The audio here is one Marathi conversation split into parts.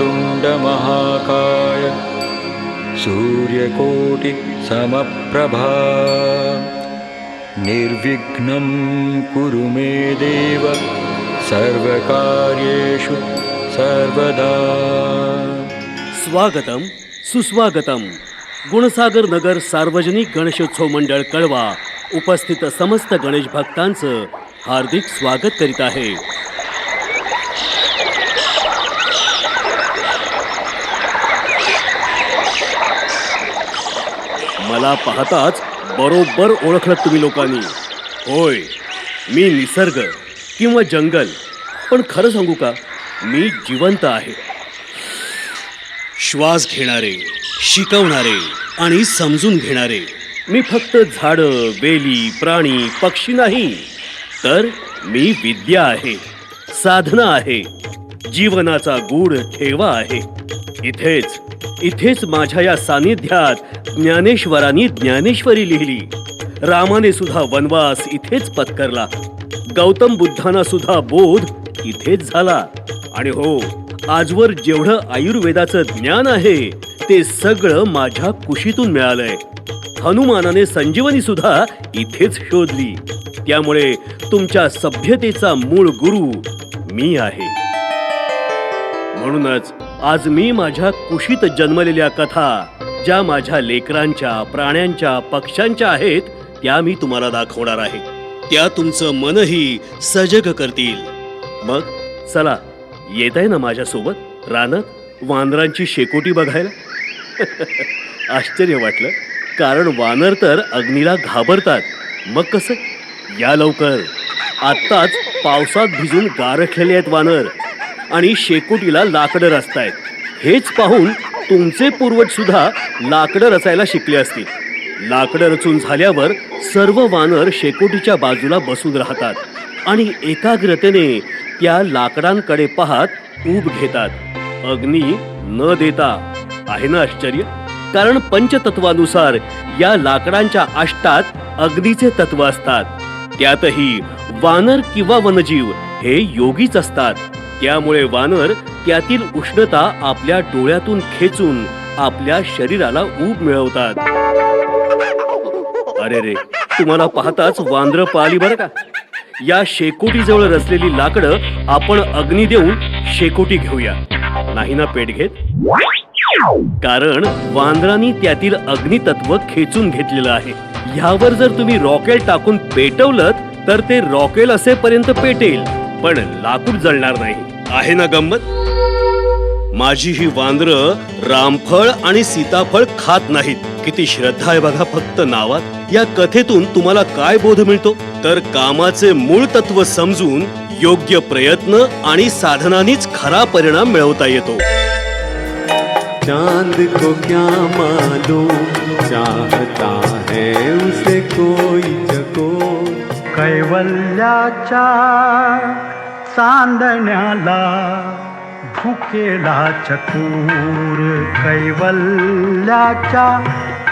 वक्रतुण्डमहाकाय सूर्यकोटि समप्रभा निर्विघ्नं कुरु मे देव सर्वकार्येषु सर्वदा। स्वागतम सुस्वागतम। गुणसागर नगर सार्वजनिक गणेशोत्सव मंडळ कळवा उपस्थित समस्त गणेश भक्तांचं हार्दिक स्वागत करीत आहे मला पाहताच बरोबर ओळखलं तुम्ही लोकांनी. होय मी निसर्ग किंवा जंगल पण खरं सांगू का मी जिवंत आहे. श्वास घेणारे शिकवणारे आणि समजून घेणारे मी फक्त झाडं वेली प्राणी पक्षी नाही तर मी विद्या आहे साधना आहे. जीवनाचा गूढ ठेवा आहे. इथेच इथेच माझ्या या सानिध्यात ज्ञानेश्वरांनी ज्ञानेश्वरी लिहिली. रामाने सुद्धा वनवास इथेच पत्करला. गौतम बुद्धांना सुद्धा बोध इथेच झाला. आणि हो आजवर जेवढं आयुर्वेदाचं ज्ञान आहे ते सगळं माझ्या कुशीतून मिळालंय. हनुमानाने संजीवनी सुद्धा इथेच शोधली. त्यामुळे तुमच्या सभ्यतेचा मूळ गुरु मी आहे. म्हणूनच आज मी माझ्या कुशीत जन्मलेल्या कथा ज्या माझ्या लेकरांच्या प्राण्यांच्या पक्ष्यांच्या आहेत त्या मी तुम्हाला दाखवणार आहे. त्या तुमचं मनही सजग करतील. मग चला येत आहे ना माझ्यासोबत? रानात? वानरांची शेकोटी बघायला? आश्चर्य वाटलं. कारण वानर तर अग्नीला घाबरतात. मग कसं? या लवकर. आत्ताच पावसात भिजून गारठलेले आहेत वानर. आणि शेकोटीला लाकडं रचतायत. हेच पाहून तुमचे पूर्वज सुद्धा लाकडं रचायला शिकले असतील. लाकडं रचून झाल्यावर सर्व वानर शेकोटीच्या बाजूला बसून राहतात आणि एकाग्रतेने त्या लाकडांकडे पाहत ऊब घेतात. अग्नी न देता. आहे ना आश्चर्य? कारण पंचतत्वानुसार या लाकडांच्या आष्टात अग्नीचे तत्व असतात. त्यातही वानर किंवा वनजीव हे योगीच असतात. त्यामुळे वानर त्यातील उष्णता आपल्या डोळ्यातून खेचून आपल्या शरीराला ऊब मिळवतात. अरे रे तुम्हाला पाहताच वांद्र पाळली बरं का? या शेकोटी जवळ रचलेली लाकडं आपण अग्नी देऊन शेकोटी घेऊया. नाही ना पेट घेत? कारण वांद्रांनी त्यातील अग्नितत्व खेचून घेतलेलं आहे. ह्यावर जर तुम्ही रॉकेल टाकून पेटवलं तर ते रॉकेल असेपर्यंत पेटेल. पण लाकूड जळणार नाही. आहे ना गंमत? माझी ही वांद्र रामफळ आणि सीताफळ खात नाहीत. किती श्रद्धा आहे बघा फक्त नावात. या कथेतून तुम्हाला काय बोध मिळतो? तर कामाचे मूळ तत्व समजून योग्य प्रयत्न आणि साधनांनीच खरा परिणाम मिळवता येतो. चांद को क्या मालूम? चाहता है उसे कोई जको कैवल्याच्या चांदण्याला भुकेला चकूर कैवल्याच्या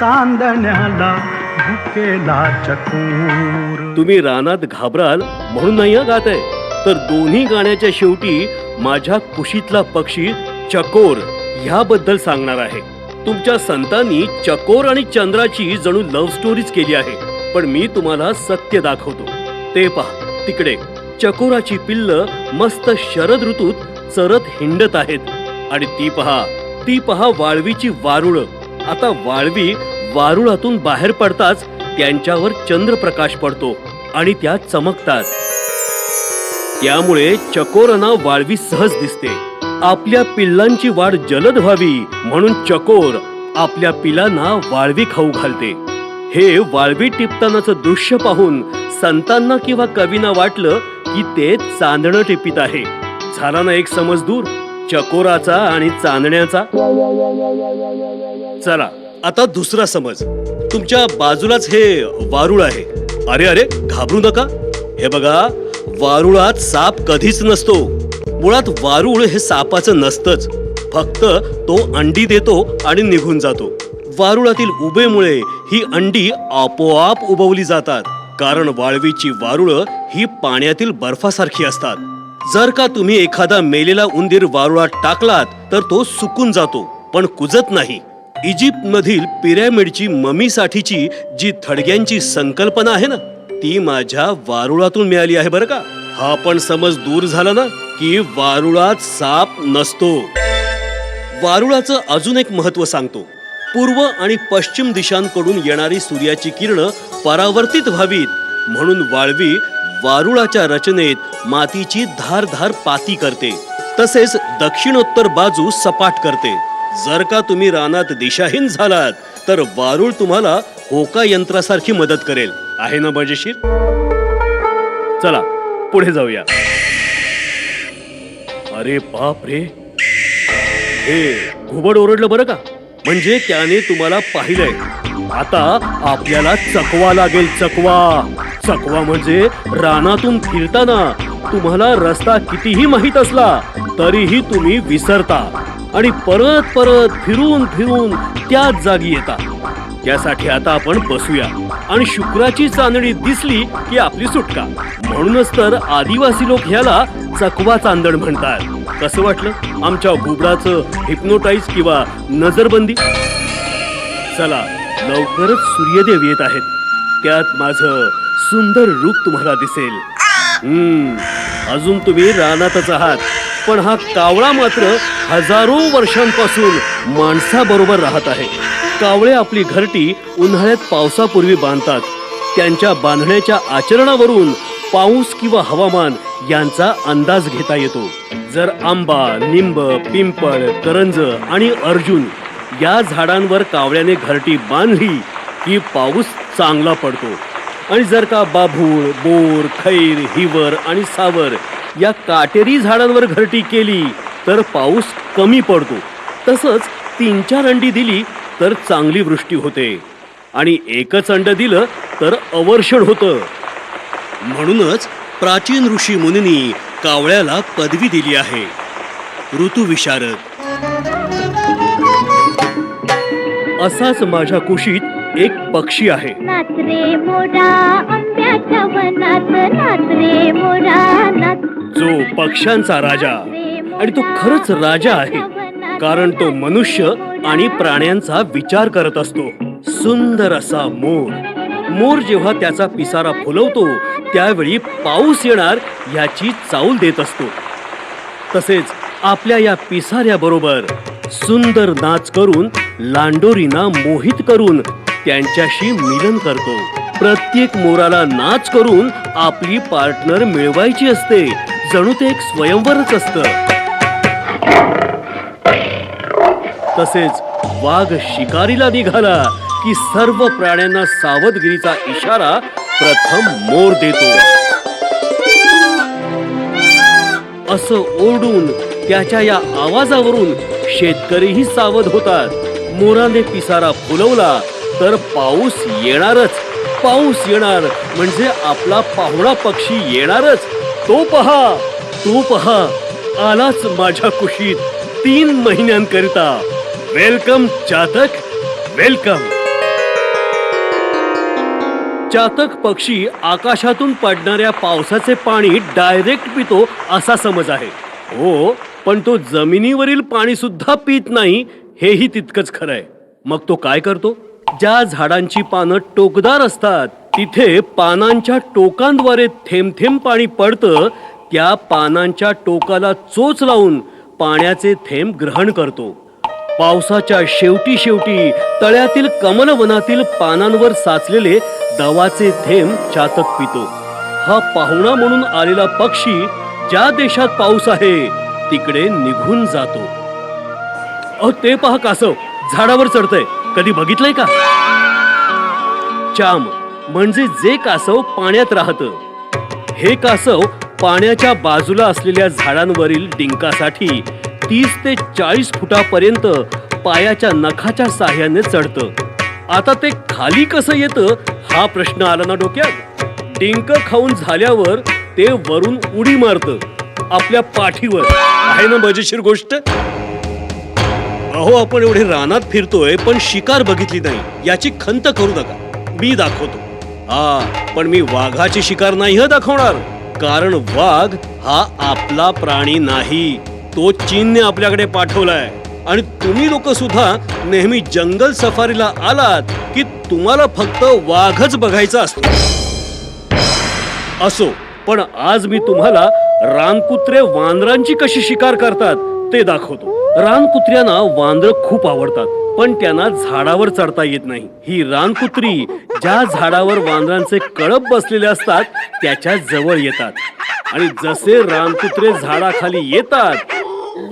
चांदण्याला भुकेला चकूर तुम्ही रानात घाबराल म्हणून नाही गात आहे. तर दोन्ही गाण्याच्या शेवटी माझ्या कुशीतला पक्षी चकोर ह्याबद्दल सांगणार आहे. तुमच्या संतांनी चकोर आणि चंद्राची जणू लव्ह स्टोरीच केली आहे. पण मी तुम्हाला सत्य दाखवतो. ते पहा तिकडे. चकोराची पिल्ल मस्त शरद ऋतूत चरत हिंडत आहेत. आणि ती पहा ती पहा वाळवीची वारुळ. आता वाळवी वारुळातून बाहेर पडताच त्यांच्यावर चंद्रप्रकाश पडतो आणि त्या चमकतात. त्यामुळे चकोरांना वाळवी सहज दिसते. आपल्या पिल्लांची वाढ जलद व्हावी म्हणून चकोर आपल्या पिलांना वाळवी खाऊ घालते. हे वाळवी टिपतानाचं दृश्य पाहून संतांना किंवा कवींना वाटलं की ते चांदणं टिपित आहे. झाला ना एक समज दूर? चकोराचा आणि चांदण्याचा? चला आता दुसरा समज. तुमच्या बाजूलाच हे वारुळ आहे. अरे अरे घाबरू नका. हे बघा वारुळात साप कधीच नसतो. मुळात वारुळ हे सापाचं नसतंच. फक्त तो अंडी देतो आणि निघून जातो. वारुळातील उभेमुळे ही अंडी आपोआप उबवली जातात. कारण वाळवीची वारुळं ही पाण्यातील बर्फासारखी असतात. जर का तुम्ही एखादा मेलेला उंदीर वारुळात टाकलात तर तो सुकून जातो पण कुजत नाही. इजिप्त मधील पिरॅमिडची ममीसाठीची जी थडग्यांची संकल्पना आहे ना ती माझ्या वारुळातून मिळाली आहे बरं का? हा पण समज दूर झाला ना की वारुळात साप नसतो. वारुळाचं अजून एक महत्त्व सांगतो. पूर्व आणि पश्चिम दिशांकडून येणारी सूर्याची किरण परावर्तित व्हावीत. म्हणून वाळवी वारुळाच्या रचनेत मातीची धारधार पाती करते. तसेच दक्षिणोत्तर बाजू सपाट करते. जर का तुम्ही रानात दिशाहीन झालात तर वारुळ तुम्हाला होका यंत्रासारखी मदत करेल. आहे ना मजेशीर चला पुढे जाऊया. अरे बाप रे. हे घुबड ओरडलं बरं का? म्हणजे त्याने तुम्हाला पाहिलंय. आता आपल्याला चकवा लागेल चकवा. चकवा म्हणजे रानातून फिरताना तुम्हाला रस्ता कितीही माहीत असला तरीही तुम्ही विसरता. आणि परत परत फिरून फिरून त्याच जागी येता. त्यासाठी आता आपण बसूया. आणि शुक्राची चांदणी दिसली की आपली सुटका. म्हणूनच तर आदिवासी लोक ह्याला चकवा चांदण म्हणतात. कसं वाटलं? आमच्या घुबडाचं हिप्नोटाईज किंवा नजरबंदी? चला लवकरच सूर्यदेव येत आहेत. त्यात माझं सुंदर रूप तुम्हाला दिसेल. हम्म अजून तुम्ही रानातच आहात पण हा कावळा मात्र हजारो वर्षांपासून माणसाबरोबर राहत आहे. कावळे आपली घरटी उन्हाळ्यात पावसापूर्वी बांधतात. त्यांच्या बांधण्याच्या आचरणावरून पाऊस किंवा हवामान यांचा अंदाज घेता येतो. जर आंबा निंब पिंपळ करंज आणि अर्जुन या झाडांवर कावळ्याने घरटी बांधली की पाऊस चांगला पडतो. आणि जर का बाभूळ बोर खैर हिवर आणि सावर या काटेरी झाडांवर घरटी केली तर पाऊस कमी पडतो. तसंच तीन चार अंडी दिली तर चांगली वृष्टी होते. आणि एकच अंड दिलं तर अवर्षण होतं. म्हणूनच प्राचीन ऋषी मुनींनी कावळ्याला पदवी दिली आहे. ऋतुविशारद असाच माझ्या कुशीत एक पक्षी आहे. जो पक्ष्यांचा राजा. आणि तो खरंच राजा आहे. कारण तो मनुष्य आणि प्राण्यांचा विचार करत असतो. सुंदर असा मोर. मोर जेव्हा त्याचा पिसारा फुलवतो त्यावेळी पाऊस येणार याची चाऊल देत असतो. तसेच आपल्या या पिसाऱ्याबरोबर सुंदर नाच करून लांडोरीना मोहित करून त्यांच्याशी मिलन करतो. प्रत्येक मोराला नाच करून आपली पार्टनर मिळवायची असते जणू ते एक स्वयंवरच असतं. तसेच वाघ शिकारीला निघाला की सर्व प्राण्यांना सावधगिरीचा इशारा प्रथम मोर देतो. असं ओरडून त्याच्या या आवाजावरून शेतकरीही सावध होतात. मोराने पिसारा फुलवला तर पाऊस येणारच. पाऊस येणार म्हणजे आपला पाहुणा पक्षी येणारच. तो पहा तो पहा आलाच माझ्या कुशीत तीन महिन्यांकरिता. Welcome चातक welcome. चातक पक्षी आकाशातून पडणाऱ्या पावसाचे पाणी डायरेक्ट पितो असा समज आहे. हो पण तो जमिनीवरील पाणी सुद्धा पित नाही हेही तितकंच खरं आहे. मग तो काय करतो? ज्या झाडांची पानं टोकदार असतात तिथे पानांच्या टोकांद्वारे थेंब थेंब पाणी पडतं त्या पानांच्या टोकाला चोच लावून पाण्याचे थेंब ग्रहण करतो. पावसाच्या शेवटी शेवटी तळ्यातील कमलवनातील पानांवर साचलेले दवाचे थेंब चातक पितो. हा पाहुणा म्हणून आलेला पक्षी ज्या देशात पाऊस आहे तिकडे निघून जातो. अहो ते पहा कासव झाडावर चढतय. कधी बघितलंय का? चाम म्हणजे जे कासव पाण्यात राहत. हे कासव पाण्याच्या बाजूला असलेल्या झाडांवरील डिंकासाठी तीस ते चाळीस फुटापर्यंत पायाच्या नखाच्या साह्याने चढतं. आता ते खाली कसं येतं हा प्रश्न आला ना डोक्यात? डिंक खाऊन झाल्यावर ते वरून उडी मारतं आपल्या पाठीवर. आहे ना मजेशीर गोष्ट? अहो आपण एवढे रानात फिरतोय पण शिकार बघितली नाही. याची खंत करू नका. मी दाखवतो. हा पण मी वाघाची शिकार नाही ह दाखवणार. कारण वाघ हा आपला प्राणी नाही. तो चीनने आपल्याकडे पाठवलाय. आणि तुम्ही लोक सुद्धा नेहमी जंगल सफारीला आलात की तुम्हाला फक्त वाघच बघायचा असतो. असो पण आज मी तुम्हाला रानकुत्रे वानरांची कशी शिकार करतात ते दाखवतो. रानकुत्र्यांना वांद्र खूप आवडतात पण त्यांना झाडावर चढता येत नाही. ही रानकुत्री ज्या झाडावर वांद्रांचे कळप बसलेले असतात त्याच्याजवळ येतात. आणि जसे रानकुत्रे झाडाखाली येतात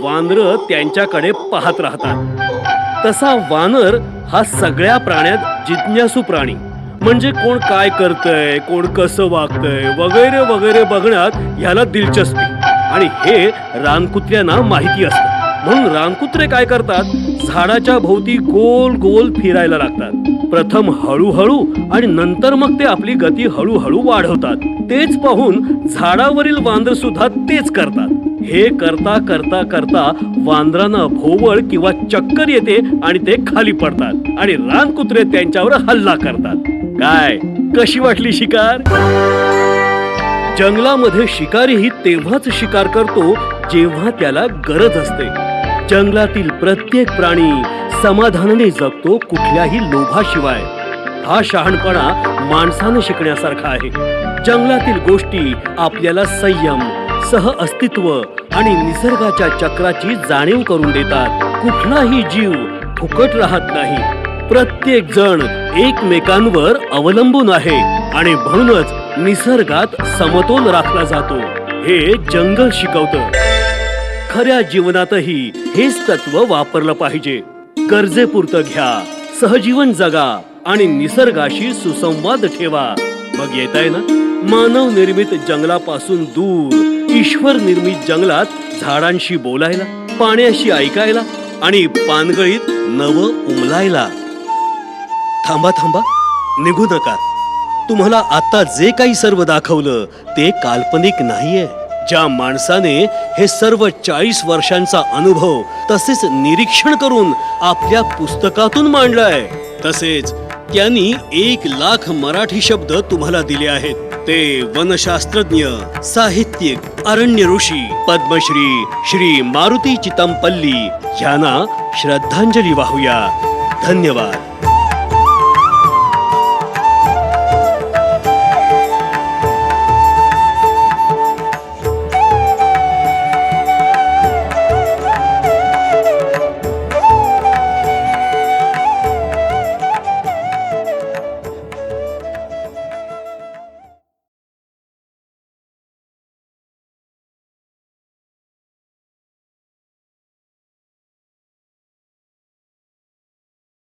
वानर त्यांच्याकडे पाहत राहतात. तसा वानर हा सगळ्या प्राण्यात जिज्ञासू प्राणी. म्हणजे कोण काय करतय कोण कसं वागतय वगैरे वगैरे बघण्यात ह्याला दिलचस्पी. आणि हे रानकुत्र्यांना माहिती असतं. म्हणून रानकुत्रे काय करतात? झाडाच्या भोवती गोल गोल फिरायला लागतात. प्रथम हळूहळू आणि नंतर मग ते आपली गती हळूहळू वाढवतात. तेच पाहून झाडावरील वांदर सुद्धा तेच करतात. हे करता करता करता वांद्रांना भोवळ किंवा चक्कर येते आणि ते खाली पडतात आणि रानकुत्रे त्यांच्यावर हल्ला करतात. काय? कशी वाटली शिकार? जंगलामध्ये शिकारीही तेव्हाच शिकार करतो जेव्हा त्याला गरज असते. जंगलातील प्रत्येक प्राणी समाधानाने जगतो कुठल्याही लोभाशिवाय. हा शहाणपणा माणसाने शिकण्यासारखा आहे. जंगलातील गोष्टी आपल्याला संयम सह अस्तित्व आणि निसर्गाच्या चक्राची जाणीव करून देतात. कुठलाही जीव फुकट राहत नाही. प्रत्येक जण एकमेकांवर अवलंबून आहे आणि म्हणूनच निसर्गात समतोल राखला जातो. हे जंगल शिकवतं. खऱ्या जीवनातही हेच तत्व वापरलं पाहिजे. गरजेपुरतं घ्या सहजीवन जगा आणि निसर्गाशी सुसंवाद ठेवा. मग येत आहे ना? मानव निर्मित जंगलापासून दूर ईश्वर निर्मित जंगलात झाडांशी बोलायला पाण्याशी ऐकायला आणि पानगळीत नव उमलायला. थांबा थांबा. निघू नका. तुम्हाला आता जे काही सर्व दाखवलं ते काल्पनिक नाहीये. ज्या माणसाने हे सर्व चाळीस वर्षांचा अनुभव तसेच निरीक्षण करून आपल्या पुस्तकातून मांडलाय तसेच त्यांनी एक लाख मराठी शब्द तुम्हाला दिले आहेत. ते वनशास्त्रज्ञ साहित्यिक अरण्य ऋषी पद्मश्री श्री मारुती चितमपल्ली. यांना श्रद्धांजली वाहूया. धन्यवाद.